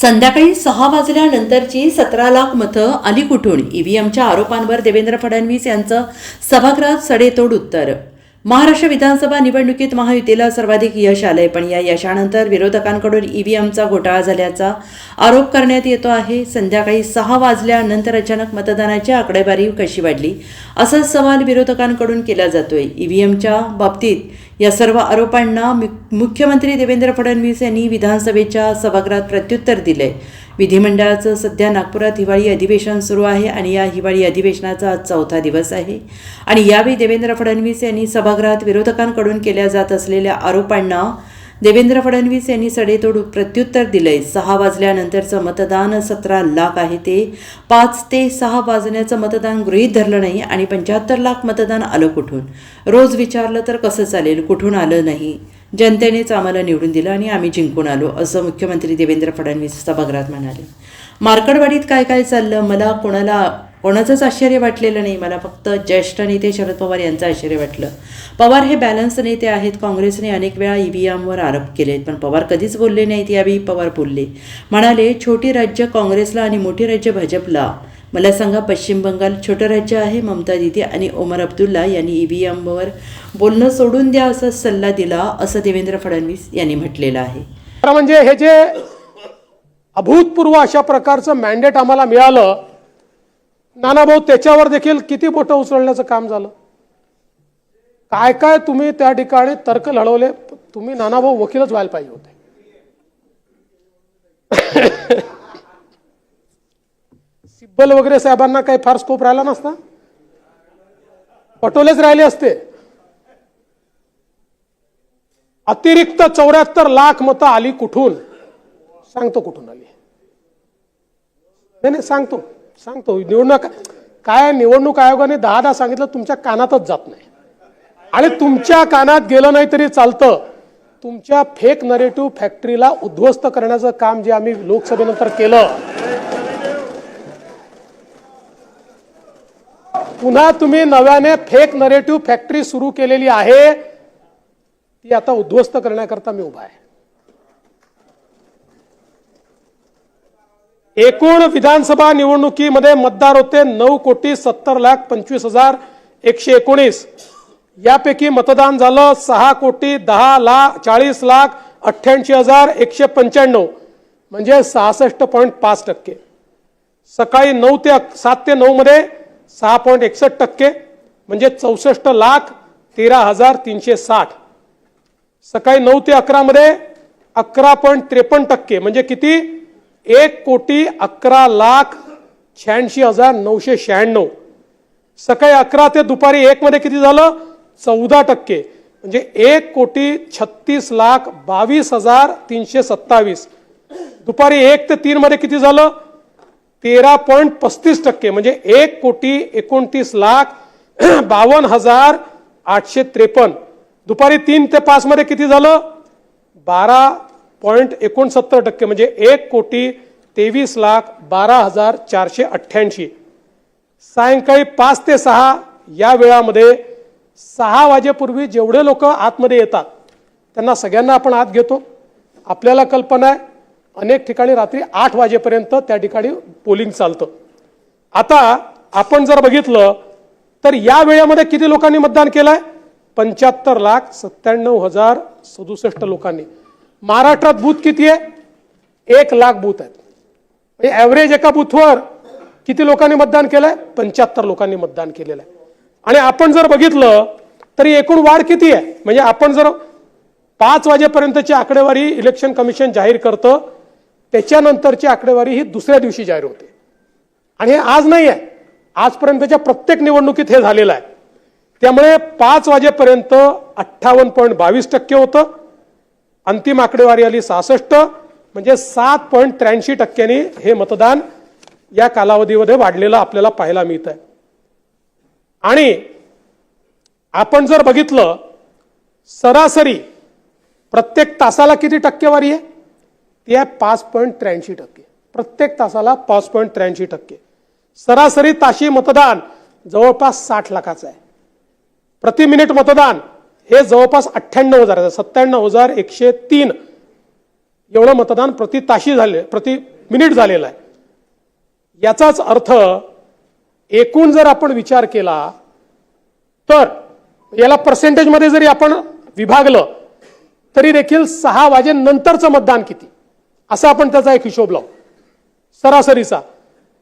संध्याकाळी सहा वाजल्यानंतरची सतरा लाख मतं आली कुठून ईव्हीएमच्या आरोपांवर देवेंद्र फडणवीस यांचं सभागृहात सडेतोड उत्तर. महाराष्ट्र विधानसभा निवडणुकीत महायुतीला सर्वाधिक यश आलंय पण या यशानंतर विरोधकांकडून ईव्हीएमचा घोटाळा झाल्याचा आरोप करण्यात येतो आहे. संध्याकाळी सहा वाजल्यानंतर अचानक मतदानाची आकडेवारी कशी वाढली असा सवाल विरोधकांकडून केला जातोय. ईव्हीएमच्या बाबतीत या सर्व आरोपांना मुख्यमंत्री देवेंद्र फडणवीस यांनी विधानसभेच्या सभागृहात प्रत्युत्तर दिले. विधिमंडळाचं सध्या नागपुरात हिवाळी अधिवेशन सुरू आहे आणि या हिवाळी अधिवेशनाचा आज चौथा दिवस आहे. आणि यावेळी देवेंद्र फडणवीस यांनी सभागृहात विरोधकांकडून केल्या जात असलेल्या आरोपांना देवेंद्र फडणवीस यांनी सडेतोड प्रत्युत्तर दिलंय. सहा वाजल्यानंतरचं मतदान सतरा लाख आहे ते. पाच ते सहा वाजण्याचं मतदान गृहीत धरलं नाही आणि पंच्याहत्तर लाख मतदान आलं कुठून? रोज विचारलं तर कसं चालेल? कुठून आलं नाही? जनतेनेच आम्हाला निवडून दिलं आणि आम्ही जिंकून आलो असं मुख्यमंत्री देवेंद्र फडणवीस सभागृहात म्हणाले. मार्कडवाडीत काय काय चाललं? मला कोणाला कोणाचंच आश्चर्य वाटलेलं नाही. मला फक्त ज्येष्ठ नेते शरद पवार यांचं आश्चर्य वाटलं. पवार हे बॅलन्स नेते आहेत. काँग्रेसने अनेक वेळा ईव्हीएमवर आरोप केलेत पण पवार कधीच बोलले नाहीत. यावेळी पवार बोलले. म्हणाले छोटी राज्य काँग्रेसला आणि मोठी राज्य भाजपला. मला सांगा पश्चिम बंगाल छोटं राज्य आहे? ममता दिदी आणि ओमर अब्दुल्ला यांनी ईव्हीएमवर बोलणं सोडून द्या असा सल्ला दिला असं देवेंद्र फडणवीस यांनी म्हटलेलं आहे. म्हणजे हे जे अभूतपूर्व अशा प्रकारचं मॅन्डेट आम्हाला मिळालं नानाभाऊ त्याच्यावर देखील किती बोटं उचलण्याचं काम झालं? काय काय तुम्ही त्या ठिकाणी तर्क लढवले? तुम्ही नानाभाऊ वकीलच व्हायला पाहिजे होते. सिब्बल वगैरे साहेबांना काही फार स्कोप राहिला नसता? पटोलेच राहिले असते. अतिरिक्त चौऱ्याहत्तर लाख मतं आली कुठून? सांगतो कुठून आली. नाही नाही सांगतो. सांगतो निवडणूक काय निवडणूक आयोगाने दहा दहा सांगितलं तुमच्या कानातच जात नाही. आणि तुमच्या कानात गेलं नाही तरी चालतं. तुमच्या फेक नरेटिव्ह फॅक्टरीला उद्ध्वस्त करण्याचं काम जे आम्ही लोकसभेनंतर केलं. पुन्हा तुम्ही नव्याने फेक नरेटिव्ह फॅक्टरी सुरू केलेली आहे. ती आता उद्ध्वस्त करण्याकरता मी उभा आहे. एकूण विधानसभा निवडणुकीमध्ये मतदार होते नऊ कोटी सत्तर लाख पंचवीस हजार एकशे एकोणीस. यापैकी मतदान झालं सहा कोटी दहा लाख चाळीस लाख अठ्ठ्याऐंशी हजार एकशे पंच्याण्णव. म्हणजे सहासष्ट पॉईंट पाच टक्के. सकाळी नऊ ते सात ते नऊमध्ये सहा पॉईंट एकसष्ट टक्के म्हणजे चौसष्ट लाख तेरा हजार तीनशे साठ. सकाळी नऊ ते अकरामध्ये अकरा पॉईंट त्रेपन्न टक्के म्हणजे किती? एक कोटी अकरा लाख शहाऐंशी हजार नऊशे शहाण्णव. सकाळी अकरा ते दुपारी एकमध्ये किती झालं? चौदा टक्के. म्हणजे एक कोटी छत्तीस लाख बावीस हजार तीनशे सत्तावीस. दुपारी एक ते तीनमध्ये किती झालं? तेरा पॉईंट पस्तीस टक्के. म्हणजे एक कोटी एकोणतीस लाख बावन्न हजार आठशे त्रेपन्न. दुपारी तीन ते पाचमध्ये किती झालं? बारा पॉईंट एकोणसत्तर टक्के म्हणजे एक कोटी तेवीस लाख बारा हजार चारशे अठ्ठ्याऐंशी. सायंकाळी पाच ते सहा या वेळामध्ये सहा वाजेपूर्वी जेवढे लोक आतमध्ये येतात त्यांना सगळ्यांना आपण आत घेतो. आपल्याला कल्पना आहे अनेक ठिकाणी रात्री आठ वाजेपर्यंत त्या ठिकाणी पोलिंग चालतं. आता आपण जर बघितलं तर या वेळेमध्ये किती लोकांनी मतदान केलं आहे पंच्याहत्तर लाख सत्त्याण्णव हजार सदुसष्ट लोकांनी. महाराष्ट्रात बूथ किती आहे? एक लाख बूथ आहेत. म्हणजे ॲव्हरेज एका बूथवर किती लोकांनी मतदान केलंय? पंच्याहत्तर लोकांनी मतदान केलेलं आहे. आणि आपण जर बघितलं तरी एकूण वाढ किती आहे? म्हणजे आपण जर पाच वाजेपर्यंतची आकडेवारी इलेक्शन कमिशन जाहीर करतं त्याच्यानंतरची आकडेवारी ही दुसऱ्या दिवशी जाहीर होते. आणि हे आज नाही आहे आजपर्यंतच्या प्रत्येक निवडणुकीत हे झालेलं आहे. त्यामुळे पाच वाजेपर्यंत अठ्ठावन्न पॉईंट बावीस टक्के होतं. अंतिम आकडेवारी आली सहासष्ट म्हणजे सात पॉईंट त्र्याऐंशी टक्क्यांनी हे मतदान या कालावधीमध्ये वाढलेलं आपल्याला पाहायला मिळत आहे आणि आपण जर बघितलं सरासरी प्रत्येक तासाला किती टक्केवारी आहे? ती आहे पाच पॉईंट त्र्याऐंशी टक्के. प्रत्येक तासाला पाच पॉईंट त्र्याऐंशी टक्के. सरासरी ताशी मतदान जवळपास साठ लाखाचं आहे. प्रति मिनिट मतदान हे जवळपास अठ्ठ्याण्णव हजार सत्त्याण्णव हजार एकशे तीन एवढं मतदान प्रति ताशी झाले प्रति मिनिट झालेलं आहे. याचाच अर्थ एकूण जर आपण विचार केला तर याला पर्सेंटेजमध्ये जरी आपण विभागलं तरी देखील सहा वाजेनंतरचं मतदान किती? असा आपण त्याचा एक हिशोब लावू. सरासरीचा.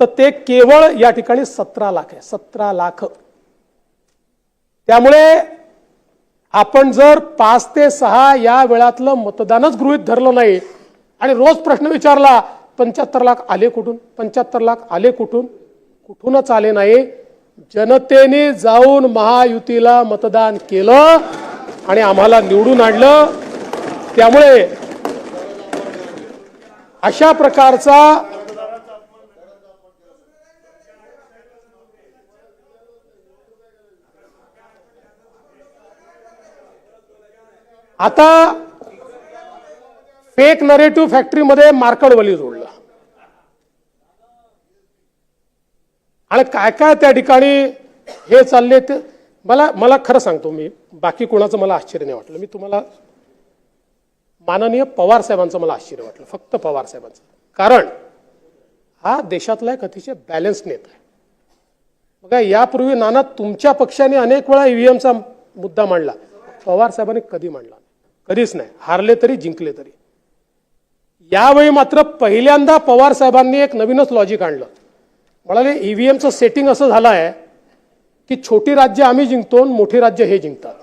तर ते केवळ या ठिकाणी सतरा लाख आहे. सतरा लाख. त्यामुळे आपण जर पाच ते सहा या वेळातलं मतदानच गृहित धरलं नाही आणि रोज प्रश्न विचारला पंच्याहत्तर लाख आले कुठून? पंच्याहत्तर लाख आले कुठून? कुठूनच आले नाही. जनतेने जाऊन महायुतीला मतदान केलं आणि आम्हाला निवडून आणलं. त्यामुळे अशा प्रकारचा आता फेक नरेटिव्ह फॅक्टरीमध्ये मार्कडवली जोडलं. आणि काय काय त्या ठिकाणी हे चालले ते मला मला खरं सांगतो मी बाकी कोणाचं मला आश्चर्य नाही वाटलं. मी तुम्हाला माननीय पवार साहेबांचं मला आश्चर्य वाटलं फक्त पवार साहेबांचं. कारण हा देशातला एक अतिशय बॅलन्स नेता आहे. बघा यापूर्वी नाना तुमच्या पक्षाने अनेक वेळा ईव्हीएमचा मुद्दा मांडला. पवार साहेबांनी कधी मांडला कधीच नाही. हारले तरी जिंकले तरी. यावेळी मात्र पहिल्यांदा पवार साहेबांनी एक नवीनच लॉजिक आणलं. म्हणाले ईव्हीएमचं सेटिंग असं झालं आहे की छोटी राज्य आम्ही जिंकतो आणि मोठी राज्य हे जिंकतात.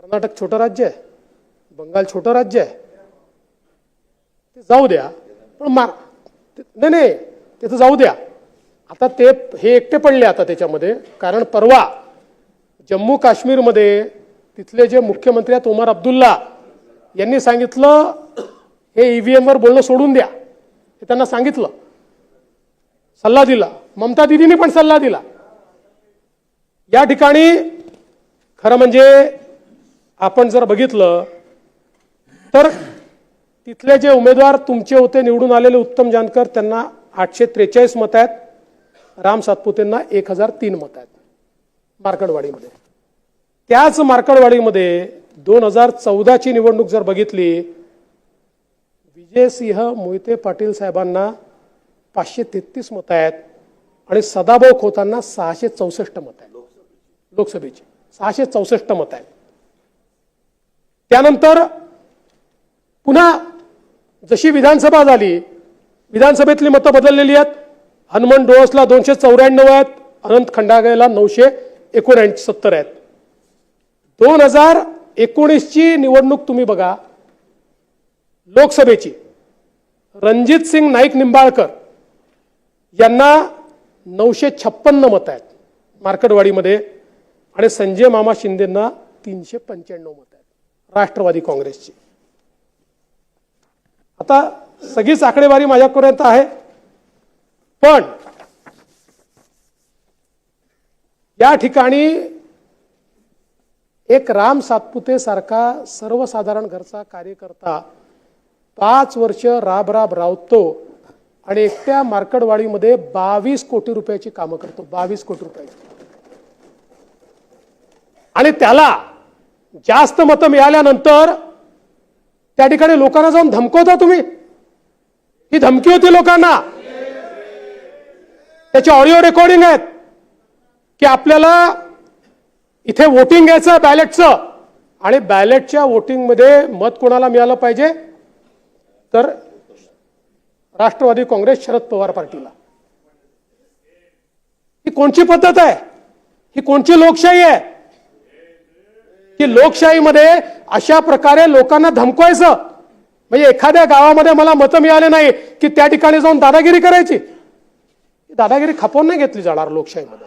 कर्नाटक छोटं राज्य आहे. बंगाल छोटं राज्य आहे. ते जाऊ द्या. पण मार नाही नाही ते तर जाऊ द्या. आता ते हे एकटे पडले आता त्याच्यामध्ये. कारण परवा जम्मू काश्मीरमध्ये तिथले जे मुख्यमंत्री आहेत उमर अब्दुल्ला यांनी सांगितलं हे ईव्हीएम वर बोलणं सोडून द्या. हे त्यांना सांगितलं. सल्ला दिला. ममता दिदींनी पण सल्ला दिला. या ठिकाणी खरं म्हणजे आपण जर बघितलं तर तिथले जे उमेदवार तुमचे होते निवडून आलेले उत्तम जानकर त्यांना आठशे त्रेचाळीस मत आहेत. राम सातपुतेंना एक हजार तीन मत आहेत. मार्कडवाडीमध्ये. त्याच मार्कडवाडीमध्ये दोन हजार चौदाची निवडणूक जर बघितली विजयसिंह मोहिते पाटील साहेबांना पाचशे तेहतीस मतं आहेत आणि सदाभाऊ खोतांना सहाशे चौसष्ट मत आहेत. लोकसभेची. सहाशे चौसष्ट मत आहेत. त्यानंतर पुन्हा जशी विधानसभा झाली विधानसभेतली मतं बदललेली आहेत. हनुमान डोळसला दोनशे चौऱ्याण्णव आहेत अनंत खंडागेला नऊशे एकोणऐंशी सत्तर आहेत. दोन हजार एकोणीसची निवडणूक तुम्ही बघा. लोकसभेची. रणजित सिंग नाईक निंबाळकर यांना नऊशे छप्पन्न मत आहेत मार्केटवाडीमध्ये आणि संजय मामा शिंदेंना तीनशे पंच्याण्णव मत आहेत राष्ट्रवादी काँग्रेसची. आता सगळीच आकडेवारी माझ्यापर्यंत आहे. पण त्या ठिकाणी एक राम सातपुते सारखा सर्वसाधारण घरचा कार्यकर्ता पाच वर्ष राब राब रावतो आणि एकट्या मार्कडवाडीमध्ये बावीस कोटी रुपयाची कामं करतो बावीस कोटी रुपयाची. आणि त्याला जास्त मतं मिळाल्यानंतर त्या ठिकाणी लोकांना जाऊन धमकवता तुम्ही? ही धमकी होती लोकांना? त्याचे ऑडिओ रेकॉर्डिंग आहेत. की आपल्याला इथे वोटिंग घ्यायचं बॅलेटचं आणि बॅलेटच्या वोटिंगमध्ये मत कोणाला मिळालं पाहिजे? तर राष्ट्रवादी काँग्रेस शरद पवार पार्टीला. ही कोणची पद्धत आहे? ही कोणची लोकशाही आहे? की लोकशाहीमध्ये अशा प्रकारे लोकांना धमकवायचं? म्हणजे एखाद्या गावामध्ये मला मतं मिळाले नाही की त्या ठिकाणी जाऊन दादागिरी करायची? दादागिरी खपवून नाही घेतली जाणार लोकशाहीमध्ये.